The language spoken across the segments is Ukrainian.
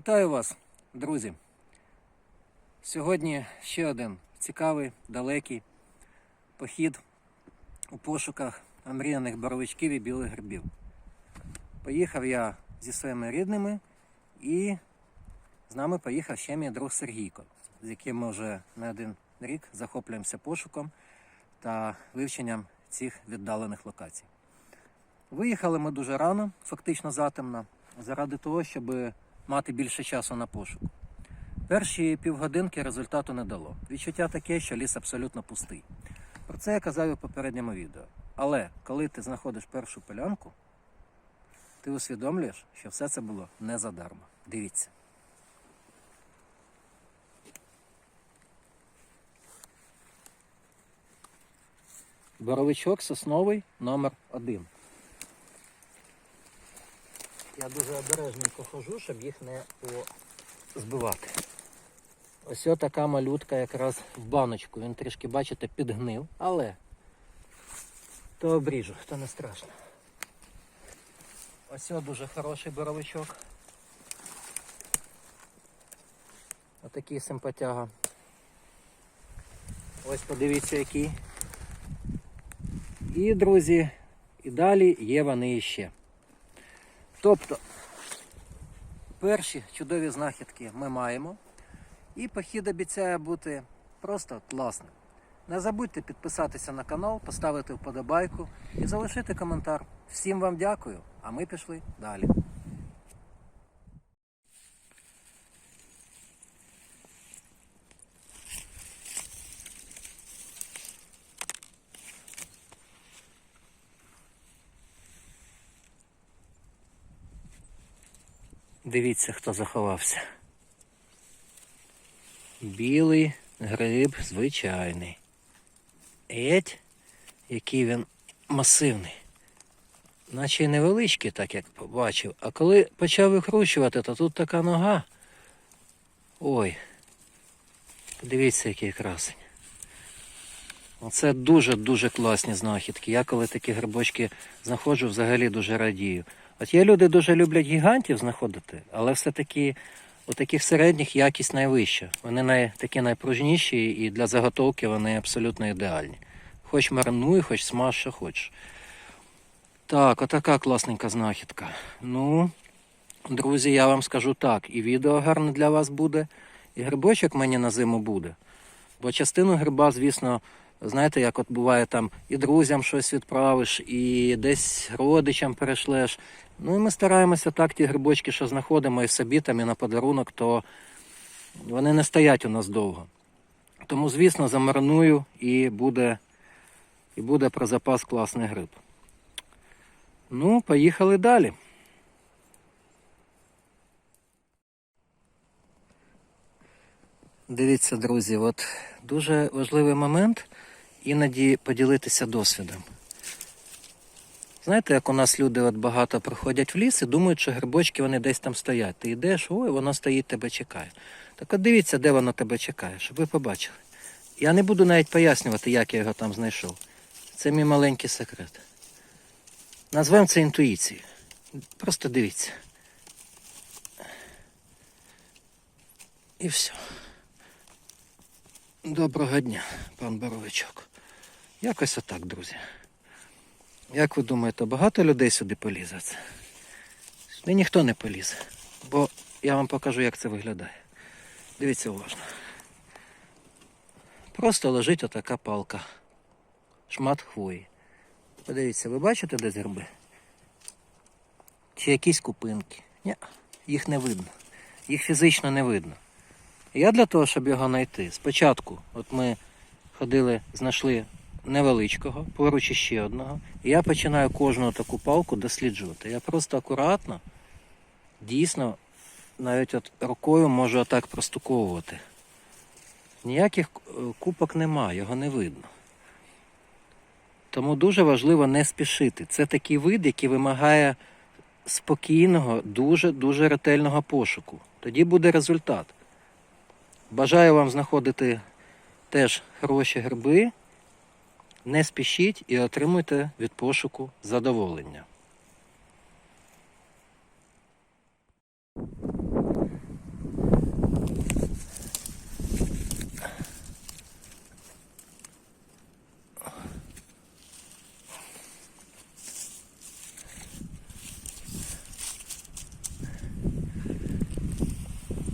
Вітаю вас, друзі! Сьогодні ще один цікавий, далекий похід у пошуках омріяних боровичків і білих грибів. Поїхав я зі своїми рідними і з нами поїхав ще мій друг Сергійко, з яким ми вже не один рік захоплюємося пошуком та вивченням цих віддалених локацій. Виїхали ми дуже рано, фактично затемно, заради того, щоб мати більше часу на пошук. Перші півгодинки результату не дало. Відчуття таке, що ліс абсолютно пустий. Про це я казав в попередньому відео. Але коли ти знаходиш першу полянку, ти усвідомлюєш, що все це було не задарма. Дивіться. Боровичок сосновий номер один. Я дуже обережненько хожу, щоб їх не збивати. Ось така малютка якраз в баночку. Він трішки, бачите, підгнив, але то обріжу, то не страшно. Ось дуже хороший боровичок. Отакий симпатяга. Ось подивіться який. І, друзі, і далі є вони іще. Тобто, перші чудові знахідки ми маємо. І похід обіцяє бути просто класним. Не забудьте підписатися на канал, поставити вподобайку і залишити коментар. Всім вам дякую, а ми пішли далі. Дивіться, хто заховався. Білий гриб звичайний. Еть, який він масивний. Наче й невеличкий, так як побачив. А коли почав викручувати, то тут така нога. Ой. Подивіться, який красень. Оце дуже-дуже класні знахідки. Я коли такі грибочки знаходжу, взагалі дуже радію. От є люди дуже люблять гігантів знаходити, але все-таки у таких середніх якість найвища. Вони най, такі найпружніші і для заготовки вони абсолютно ідеальні. Хоч маринуй, хоч смаж, що хочеш. Так, отака класненька знахідка. Ну, друзі, я вам скажу так, і відео гарне для вас буде, і грибочок мені на зиму буде. Бо частину гриба, звісно, знаєте, як от буває там і друзям щось відправиш, і десь родичам перешлеш. Ну і ми стараємося так, ті грибочки, що знаходимо і собі там, і на подарунок, то вони не стоять у нас довго. Тому, звісно, замариную і буде, і буде про запас класний гриб. Ну, поїхали далі. Дивіться, друзі, от дуже важливий момент іноді поділитися досвідом. Знаєте, як у нас люди от багато приходять в ліс і думають, що грибочки вони десь там стоять. Ти йдеш, ой, воно стоїть, тебе чекає. Так от дивіться, де воно тебе чекає, щоб ви побачили. Я не буду навіть пояснювати, як я його там знайшов. Це мій маленький секрет. Назвемо це інтуїцією. Просто дивіться. І все. Доброго дня, пан Боровичок. Якось отак, друзі. Як ви думаєте, багато людей сюди полізе? Сюди ніхто не полізе. Бо я вам покажу, як це виглядає. Дивіться уважно. Просто лежить отака палка. Шмат хвої. Подивіться, ви бачите десь гриби? Чи якісь купинки? Ні, їх не видно. Їх фізично не видно. Я для того, щоб його знайти, спочатку, от ми ходили, знайшли невеличкого, поруч іще одного. І я починаю кожну таку палку досліджувати. Я просто акуратно, дійсно, навіть от рукою можу отак простуковувати. Ніяких е, купок немає, його не видно. Тому дуже важливо не спішити. Це такий вид, який вимагає спокійного, дуже-дуже ретельного пошуку. Тоді буде результат. Бажаю вам знаходити теж хороші гриби. Не спішіть і отримуйте від пошуку задоволення.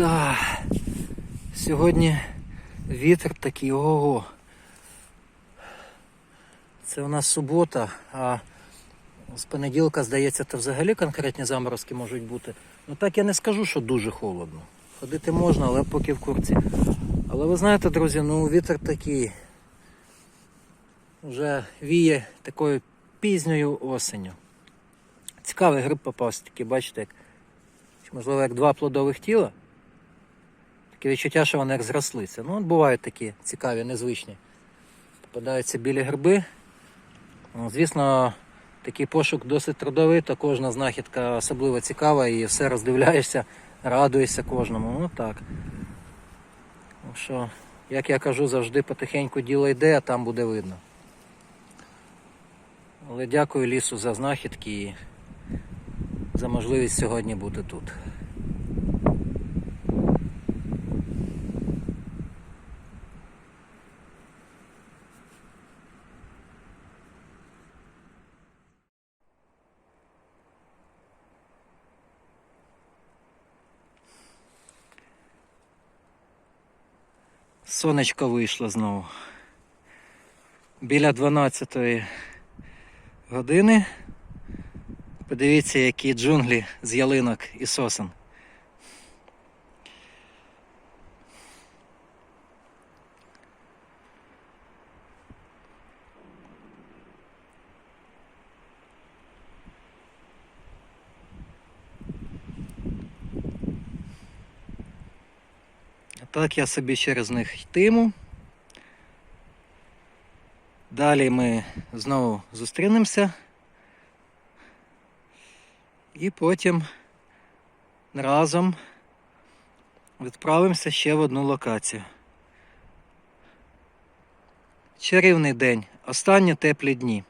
Да, Сьогодні вітер такий ого-го. Це у нас субота, а з понеділка, здається, то взагалі конкретні заморозки можуть бути. Ну так я не скажу, що дуже холодно. Ходити можна, але поки в курці. Але ви знаєте, друзі, ну вітер такий вже віє такою пізньою осенню. Цікавий гриб попався, такий, бачите, як, можливо, як два плодових тіла. Таке відчуття, що вони як зрослися. Ну, от бувають такі цікаві, незвичні. Попадаються білі гриби. Ну, Звісно, такий пошук досить трудовий, то кожна знахідка особливо цікава і все роздивляєшся, радуєшся кожному. Ну так. Ну що, як я кажу, завжди потихеньку діло йде, а там буде видно. Але дякую лісу за знахідки і за можливість сьогодні бути тут. Сонечко вийшло знову. Біля 12 години. Подивіться, які джунглі з ялинок і сосен. Так я собі через них йтиму. Далі ми знову зустрінемося. І потім разом відправимося ще в одну локацію. Чарівний день. Останні теплі дні.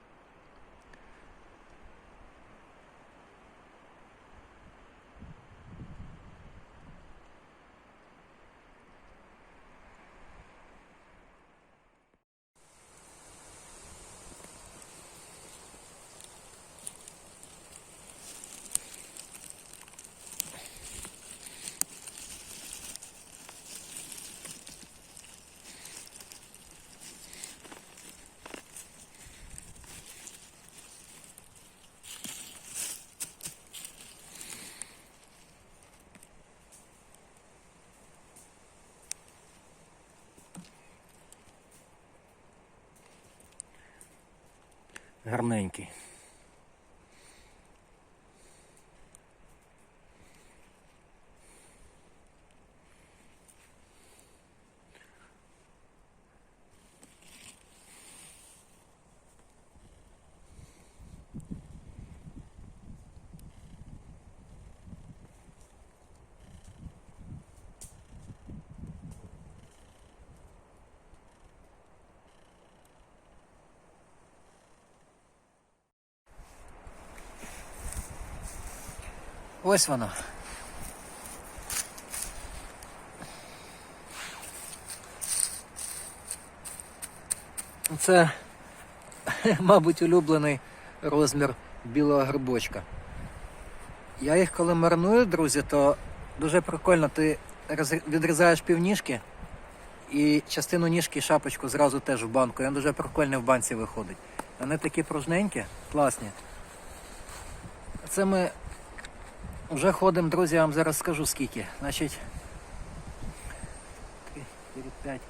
Гарненький. Ось воно. Це, мабуть, улюблений розмір білого грибочка. Я їх коли мариную, друзі, то дуже прикольно, ти відрізаєш півніжки і частину ніжки і шапочку зразу теж в банку. Він дуже прикольний в банці виходить. Вони такі пружненькі, класні. Це ми вже ходимо, друзі, я вам зараз скажу скільки. Значить, 3, 4, 5,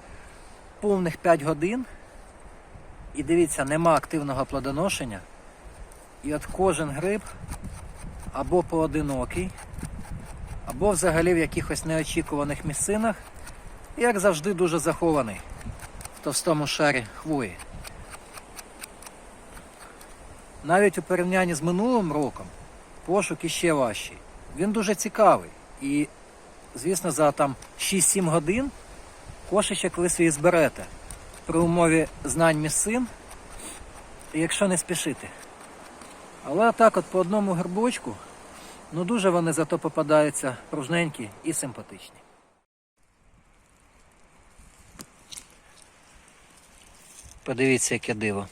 повних 5 годин. І дивіться, нема активного плодоношення. І от кожен гриб або поодинокий, або взагалі в якихось неочікуваних місцинах, як завжди, дуже захований в товстому шарі хвої. Навіть у порівнянні з минулим роком пошук іще важчий. Він дуже цікавий. І, звісно, за там 6-7 годин кошечок ви свій зберете при умові знань місцин, якщо не спішити. Але так от по одному грибочку, ну дуже вони зато попадаються пружненькі і симпатичні. Подивіться, яке диво.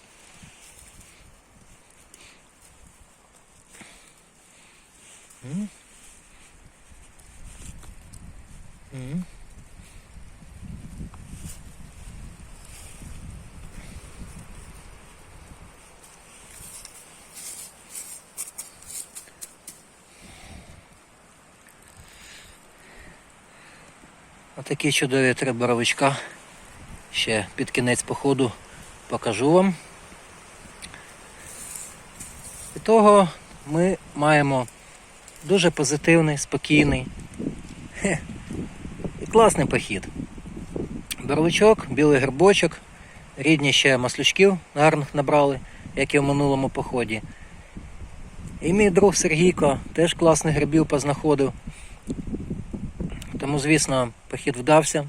М? М. Отакі чудові три боровичка. Ще під кінець походу покажу вам. І того ми маємо дуже позитивний, спокійний класний похід. Боровичок, білий грибочок, рідні ще маслючків гарних набрали, як і в минулому поході. І мій друг Сергійко теж класних грибів познаходив. Тому, звісно, похід вдався.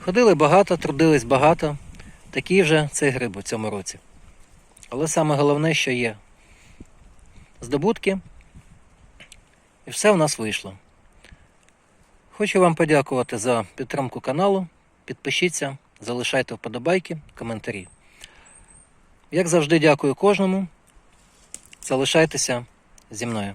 Ходили багато, трудились багато. Такий вже цей гриб у цьому році. Але саме головне, що є здобутки, і все в нас вийшло. Хочу вам подякувати за підтримку каналу. Підпишіться, залишайте вподобайки, коментарі. Як завжди, дякую кожному. Залишайтеся зі мною.